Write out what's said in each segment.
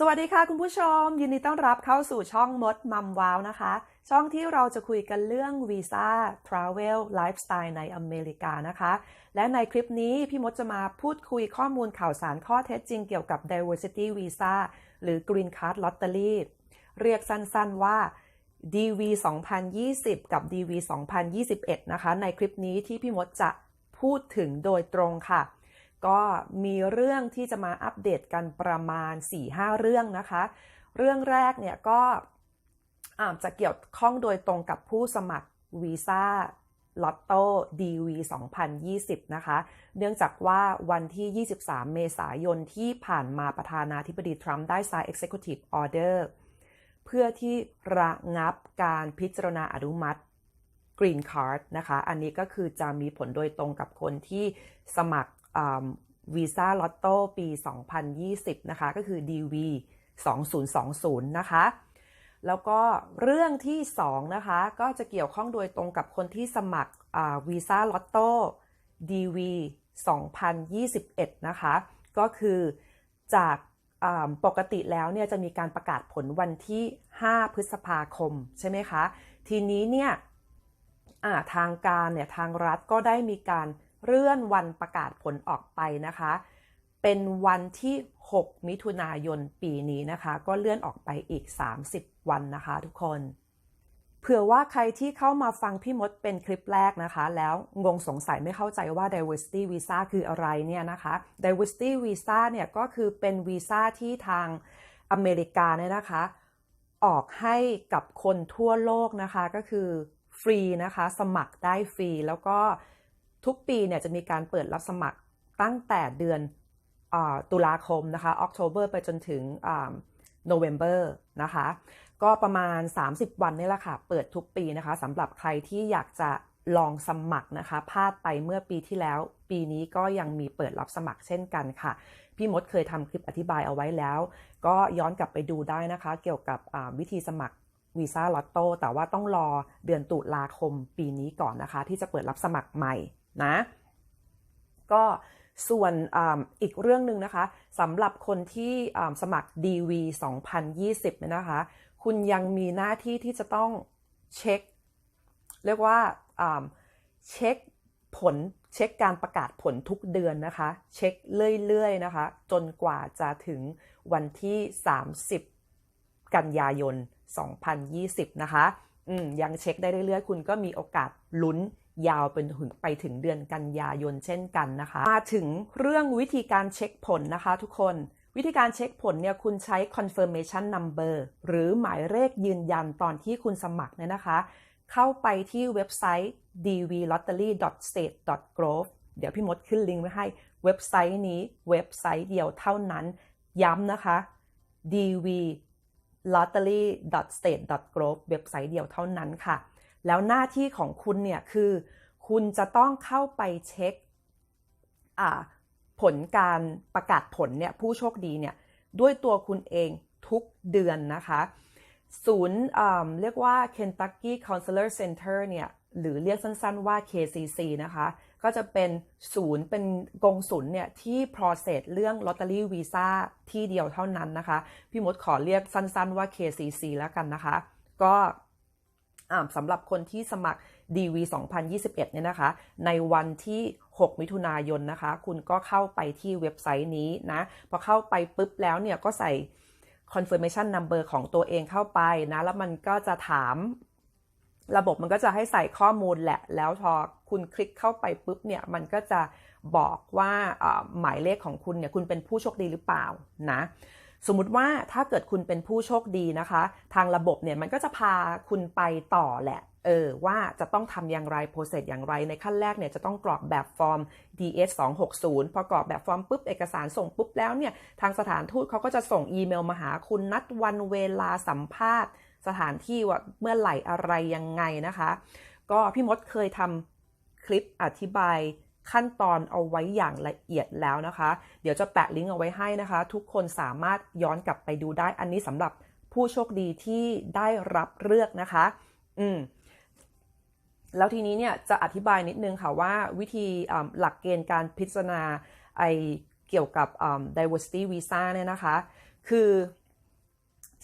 สวัสดีค่ะคุณผู้ชม ยินดีต้อนรับเข้าสู่ช่องมดมัมว้าวนะคะ ช่องที่เราจะคุยกันเรื่องวีซ่า Travel Lifestyle ในอเมริกานะคะ และในคลิปนี้พี่มดจะมาพูดคุยข้อมูลข่าวสารข้อเท็จจริงเกี่ยวกับ Diversity Visa หรือ Green Card Lottery เรียกสั้นๆว่า DV 2020 กับ DV 2021 นะคะ ในคลิปนี้ที่พี่มดจะพูดถึงโดยตรงค่ะ ก็มีเรื่องที่จะมาอัปเดตกันประมาณ 4-5 เรื่องนะคะ เรื่องแรกเนี่ยก็อาจจะเกี่ยวข้องโดยตรงกับผู้สมัครวีซ่าลอตโต้ DV 2020 นะคะ เนื่องจากว่าวันที่ 23 เมษายนที่ผ่านมาประธานาธิบดีทรัมป์ได้ sign executive order เพื่อที่ระงับการพิจารณาอนุมัติ Green Card นะคะ อันนี้ก็คือจะมีผลโดยตรงกับคนที่สมัคร วีซ่าลอตโต้ปี 2020 นะคะ ก็คือ DV 2020 นะคะ แล้วก็เรื่องที่ 2 นะคะ ก็จะเกี่ยวข้องโดยตรงกับคนที่สมัครวีซ่าลอตโต้ DV 2021 นะคะ ก็คือจากปกติแล้วเนี่ยจะมีการประกาศผลวันที่ 5 พฤษภาคม ใช่ไหมคะ ทีนี้เนี่ยทางการเนี่ยทางรัฐก็ได้มีการ เลื่อนวันประกาศผลออกไปนะคะ เป็นวันที่ 6 มิถุนายนปีนี้นะคะ ก็เลื่อนออกไปอีก 30 วันนะคะ ทุกคน เผื่อว่าใครที่เข้ามาฟังพี่มดเป็นคลิปแรกนะคะ แล้วงงสงสัยไม่เข้าใจว่า diversity visa คืออะไรเนี่ยนะคะ diversity visa เนี่ยก็คือเป็นวีซ่าที่ทางอเมริกาเนี่ยนะคะ ออกให้กับคนทั่วโลกนะคะก็คือฟรีนะคะ สมัครได้ฟรีแล้วก็ ทุกปีเนี่ยจะมีการเปิดรับสมัครตั้งแต่เดือนอตุลาคมนะคะออกโทเบอร์ไปจนถึงโนเวม ber นะคะ ก็ประมาณ 30 วันนี่แหละค่ะ เปิดทุกปีนะคะสำหรับใครที่อยากจะลองสมัครนะคะพลาดไปเมื่อปีที่แล้ว ปีนี้ก็ยังมีเปิดรับสมัครเช่นกันค่ะ พี่มดเคยทำคลิปอธิบายเอาไว้แล้ว ก็ย้อนกลับไปดูได้นะคะ เกี่ยวกับวิธีสมัครวีซ่าลอตโต้แต่ว่าต้องรอเดือนตุลาคมปีนี้ก่อนนะคะ ที่จะเปิดรับสมัครใหม่ นะ ก็ส่วนออีกเรื่องหนึ่งนะคะสำหรับคนที่สมัคร DV 2020เนี่ยนะคะ คุณยังมีหน้าที่ที่จะต้องเช็ค เรียกว่าเช็คผลเช็คการประกาศผลทุกเดือนนะคะ เช็คเรื่อยๆนะคะ จนกว่าจะถึงวันที่ 30 กันยายน 2020 นะคะยังเช็คได้เรื่อยๆ คุณก็มีโอกาสลุ้น ยาวเป็นถึงไปถึงเดือนกันยายนเช่นกันนะคะ มาถึงเรื่องวิธีการเช็คผลนะคะทุกคนวิธีการเช็คผลเนี่ยคุณใช้ confirmation number หรือหมายเลขยืนยันตอนที่คุณสมัครเนี่ยนะคะ เข้าไปที่เว็บไซต์ dvlottery.state.gov เดี๋ยวพี่มดขึ้นลิงก์ไว้ให้ เว็บไซต์นี้เว็บไซต์เดียวเท่านั้น ย้ำนะคะ dv lottery.state.gov เว็บไซต์เดียวเท่านั้นค่ะ แล้วหน้าที่ของคุณเนี่ยคือคุณจะต้องเข้าไปเช็คผลการประกาศผลเนี่ยผู้โชคดีเนี่ยด้วยตัวคุณเองทุกเดือนนะคะ ศูนย์เรียกว่า Kentucky Counselor Center เนี่ยหรือเรียกสั้นๆว่า KCC นะคะ ก็จะเป็นศูนย์เป็นกงศูนย์เนี่ยที่ process เรื่อง lottery visa ที่เดียวเท่านั้นนะคะ พี่มดขอเรียกสั้นๆว่า KCC แล้วกันนะคะ ก็ สำหรับคนที่สมัคร DV 2021เนี่ยนะคะ ในวันที่ 6 มิถุนายนนะคะ คุณก็เข้าไปที่เว็บไซต์นี้นะ พอเข้าไปปุ๊บแล้วเนี่ยก็ใส่ confirmation number ของตัวเองเข้าไปนะ แล้วมันก็จะถามระบบมันก็จะให้ใส่ข้อมูลแหละ แล้วพอคุณคลิกเข้าไปปุ๊บเนี่ย มันก็จะบอกว่าหมายเลขของคุณเนี่ย คุณเป็นผู้โชคดีหรือเปล่านะ สมมุติว่าถ้าเกิดคุณเป็นผู้โชคดีนะคะ ทางระบบเนี่ยมันก็จะพาคุณไปต่อแหละเออว่าจะต้องทำอย่างไรโปรเซสอย่างไรในขั้นแรกเนี่ยจะต้องกรอกแบบฟอร์ม DS 260พอกรอกแบบฟอร์มปุ๊บเอกสารส่งปุ๊บแล้วเนี่ยทางสถานทูตเขาก็จะส่งอีเมลมาหาคุณนัดวันเวลาสัมภาษณ์ สถานที่ว่าเมื่อไหร่อะไรยังไงนะคะ ก็พี่มดเคยทำคลิปอธิบาย ขั้นตอนเอาไว้อย่างละเอียดแล้วนะคะ เดี๋ยวจะแปะลิงก์เอาไว้ให้นะคะ ทุกคนสามารถย้อนกลับไปดูได้ อันนี้สำหรับผู้โชคดีที่ได้รับเลือกนะคะ อืมแล้วทีนี้เนี่ยจะอธิบายนิดนึงค่ะว่าวิธีหลักเกณฑ์การพิจารณาไอเกี่ยวกับ diversity visa เนี่ยนะคะ คือ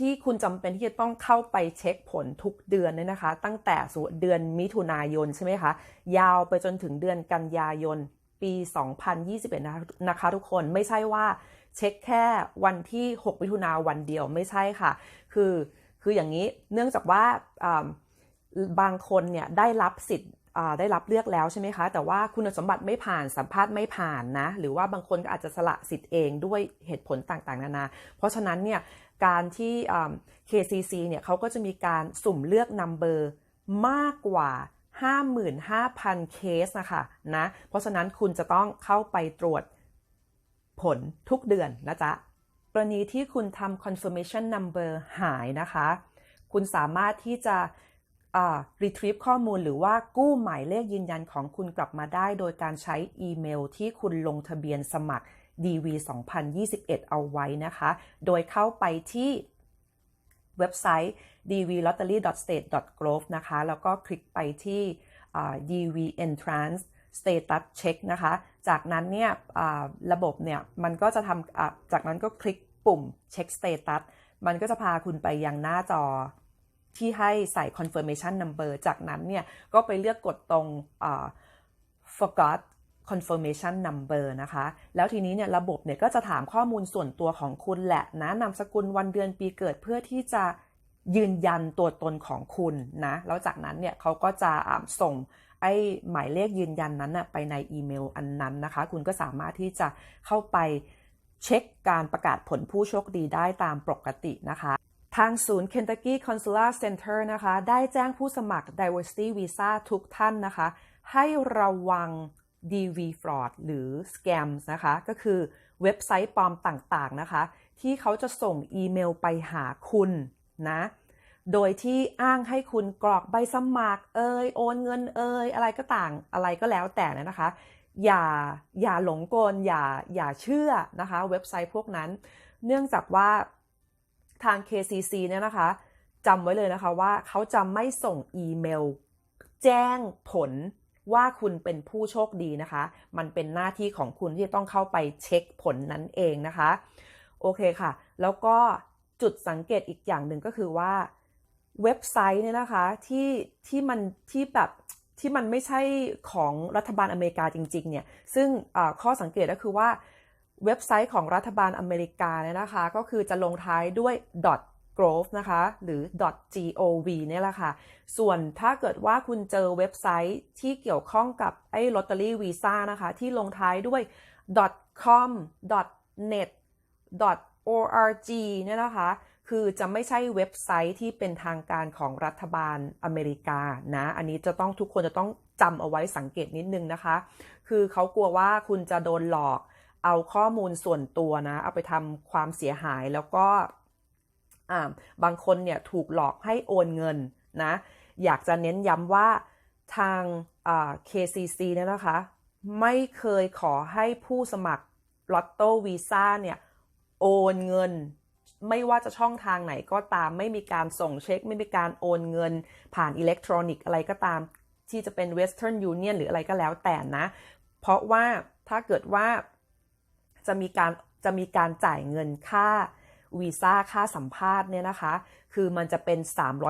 ที่คุณจำเป็นที่จะต้องเข้าไปเช็คผลทุกเดือนเนี่ยนะคะ ตั้งแต่สู่เดือนมิถุนายนใช่ไหมคะยาวไปจนถึงเดือนกันยายนปี 2021 นะคะนะคะทุกคนไม่ใช่ว่าเช็คแค่วันที่ 6 มิถุนาวันเดียวไม่ใช่ค่ะ คือคืออย่างนี้เนื่องจากว่าบางคนเนี่ยได้รับสิทธิ์ ได้รับเลือกแล้วใช่ไหมคะ แต่ว่าคุณสมบัติไม่ผ่านสัมภาษณ์ไม่ผ่านนะ หรือว่าบางคนก็อาจจะสละสิทธิ์เองด้วยเหตุผลต่างๆ นานา เพราะฉะนั้นเนี่ยการที่ KCC เนี่ยเขาก็จะมีการสุ่มเลือกนัมเบอร์มากกว่า 55,000 เคสนะคะนะเพราะฉะนั้นคุณจะต้องเข้าไปตรวจผลทุกเดือนนะจ๊ะกรณีที่คุณทำ confirmation number หายนะคะ คุณสามารถที่จะ รีทรีฟข้อมูลหรือว่ากู้หมายเลขยืนยันของคุณกลับมาได้ โดยการใช้อีเมลที่คุณลงทะเบียนสมัคร DV 2021 เอาไว้นะคะ โดยเข้าไปที่เว็บไซต์ dvlottery.state.gov นะคะ แล้วก็คลิกไปที่ DV Entrance Status Check นะคะ จากนั้นเนี่ยระบบเนี่ยมันก็จะทำจากนั้นก็คลิกปุ่ม Check Status มันก็จะพาคุณไปยังหน้าจอ ที่ให้ใส่ confirmation number จากนั้นเนี่ยก็ไปเลือกกดตรง forgot confirmation number นะคะ แล้วทีนี้เนี่ยระบบเนี่ยก็จะถามข้อมูลส่วนตัวของคุณแหละนะนามสกุลวันเดือนปีเกิดเพื่อที่จะยืนยันตัวตนของคุณนะ แล้วจากนั้นเนี่ยเขาก็จะส่งไอ้หมายเลขยืนยันนั้นนะไปในอีเมลอันนั้นนะคะ คุณก็สามารถที่จะเข้าไปเช็คการประกาศผลผู้โชคดีได้ตามปกตินะคะ ทางศูนย์ Kentucky Consular Center นะคะ ได้แจ้งผู้สมัคร Diversity Visa ทุกท่านนะคะ ให้ระวัง DV fraud หรือ scams นะคะ ก็คือเว็บไซต์ปลอมต่างๆนะคะ ที่เขาจะส่งอีเมลไปหาคุณนะ โดยที่อ้างให้คุณกรอกใบสมัครเอยโอนเงินเอยอะไรก็ต่างอะไรก็แล้วแต่นะคะ อย่าอย่าหลงกลอย่าอย่าเชื่อนะคะ เว็บไซต์พวกนั้น เนื่องจากว่า ทาง KCC เนี่ยนะคะจำไว้เลยนะคะว่าเขาจะไม่ส่งอีเมล แจ้งผลว่าคุณเป็นผู้โชคดีนะคะ มันเป็นหน้าที่ของคุณที่ต้องเข้าไปเช็คผลนั้นเองนะคะ โอเคค่ะ แล้วก็จุดสังเกตอีกอย่างหนึ่งก็คือว่าเว็บไซต์เนี่ยนะคะที่ที่มันที่แบบที่มันไม่ใช่ของรัฐบาลอเมริกาจริง ๆ เนี่ย ซึ่งข้อสังเกตก็คือว่า เว็บไซต์ของรัฐบาลอเมริกาเนี่ยนะคะ ก็คือจะลงท้ายด้วย .grove นะคะ หรือ .gov เนี่ยแหละค่ะ ส่วนถ้าเกิดว่าคุณเจอเว็บไซต์ที่เกี่ยวข้องกับไอ้ลอตเตอรี่วีซ่านะคะ ที่ลงท้ายด้วย .com .net .org เนี่ยนะคะ คือจะไม่ใช่เว็บไซต์ที่เป็นทางการของรัฐบาลอเมริกานะ อันนี้จะต้องทุกคนจะต้องจำเอาไว้สังเกตนิดนึงนะคะ คือเขากลัวว่าคุณจะโดนหลอก เอาข้อมูลส่วนตัวนะ เอาไปทำความเสียหายแล้วก็บางคนเนี่ยถูกหลอกให้โอนเงินนะ อยากจะเน้นย้ำว่าทาง KCC เนี่ยนะคะ ไม่เคยขอให้ผู้สมัครลอตโต้วีซ่าเนี่ย โอนเงิน ไม่ว่าจะช่องทางไหนก็ตามไม่มีการส่งเช็ค ไม่มีการโอนเงิน ผ่านอิเล็กทรอนิกส์อะไรก็ตาม ที่จะเป็น Western Union หรืออะไรก็แล้วแต่นะ เพราะว่าถ้าเกิดว่า จะมีการจะมีการจ่ายเงินค่าวีซ่าค่าสัมภาษณ์เนี่ยนะคะ คือมันจะเป็น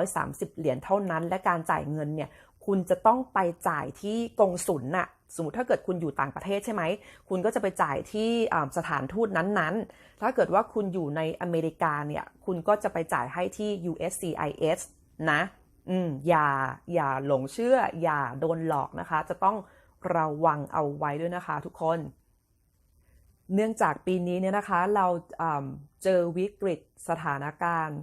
330 เหรียญเท่านั้น และการจ่ายเงินเนี่ย คุณจะต้องไปจ่ายที่กงสุลน่ะ สมมติถ้าเกิดคุณอยู่ต่างประเทศใช่ไหม คุณก็จะไปจ่ายที่สถานทูตนั้นๆ ถ้าเกิดว่าคุณอยู่ในอเมริกาเนี่ย คุณก็จะไปจ่ายให้ที่ USCIS นะ อืม อย่า อย่าหลงเชื่อ อย่าโดนหลอกนะคะ จะต้องระวังเอาไว้ด้วยนะคะทุกคน เนื่องจากปีนี้เนี่ยนะคะเราเจอวิกฤตสถานการณ์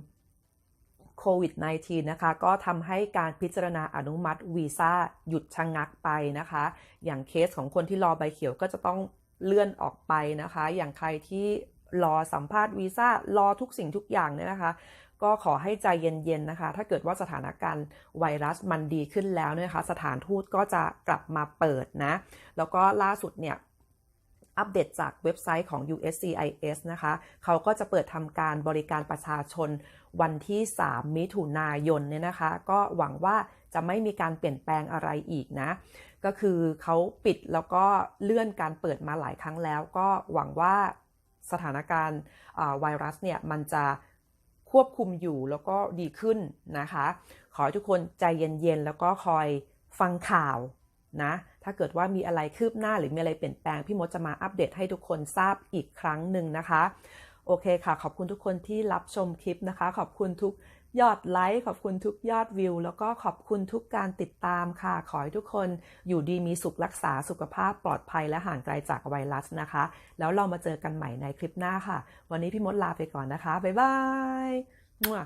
โควิด -19 นะคะ ก็ทำให้การพิจารณาอนุมัติวีซ่าหยุดชะงงักไปนะคะ อย่างเคสของคนที่รอใบเขียวก็จะต้องเลื่อนออกไปนะคะ อย่างใครที่รอสัมภาษณ์วีซ่ารอทุกสิ่งทุกอย่างเนี่ยนะคะ ก็ขอให้ใจเย็นๆนะคะ ถ้าเกิดว่าสถานการณ์ไวรัสมันดีขึ้นแล้วนะคะ สถานทูตก็จะกลับมาเปิดนะ แล้วก็ล่าสุดเนี่ย อัปเดตจากเว็บไซต์ของ USCIS นะคะ เขาก็จะเปิดทำการบริการประชาชนวันที่ 3 มิถุนายนเนี่ยนะคะ ก็หวังว่าจะไม่มีการเปลี่ยนแปลงอะไรอีกนะ ก็คือเขาปิดแล้วก็เลื่อนการเปิดมาหลายครั้งแล้ว ก็หวังว่าสถานการณ์ไวรัสเนี่ยมันจะควบคุมอยู่แล้วก็ดีขึ้นนะคะ ขอให้ทุกคนใจเย็นๆ แล้วก็คอยฟังข่าว นะ ถ้าเกิดว่ามีอะไรคืบหน้าหรือมีอะไรเปลี่ยนแปลงพี่มดจะมาอัปเดตให้ทุกคนทราบอีกครั้งหนึ่งนะคะ โอเคค่ะ ขอบคุณทุกคนที่รับชมคลิปนะคะ ขอบคุณทุกยอดไลค์ ขอบคุณทุกยอดวิว แล้วก็ขอบคุณทุกการติดตามค่ะ ขอให้ทุกคนอยู่ดีมีสุขรักษาสุขภาพปลอดภัยและห่างไกลจากไวรัสนะคะ แล้วเรามาเจอกันใหม่ในคลิปหน้าค่ะ วันนี้พี่มดลาไปก่อนนะคะ บ๊ายบายมั่ว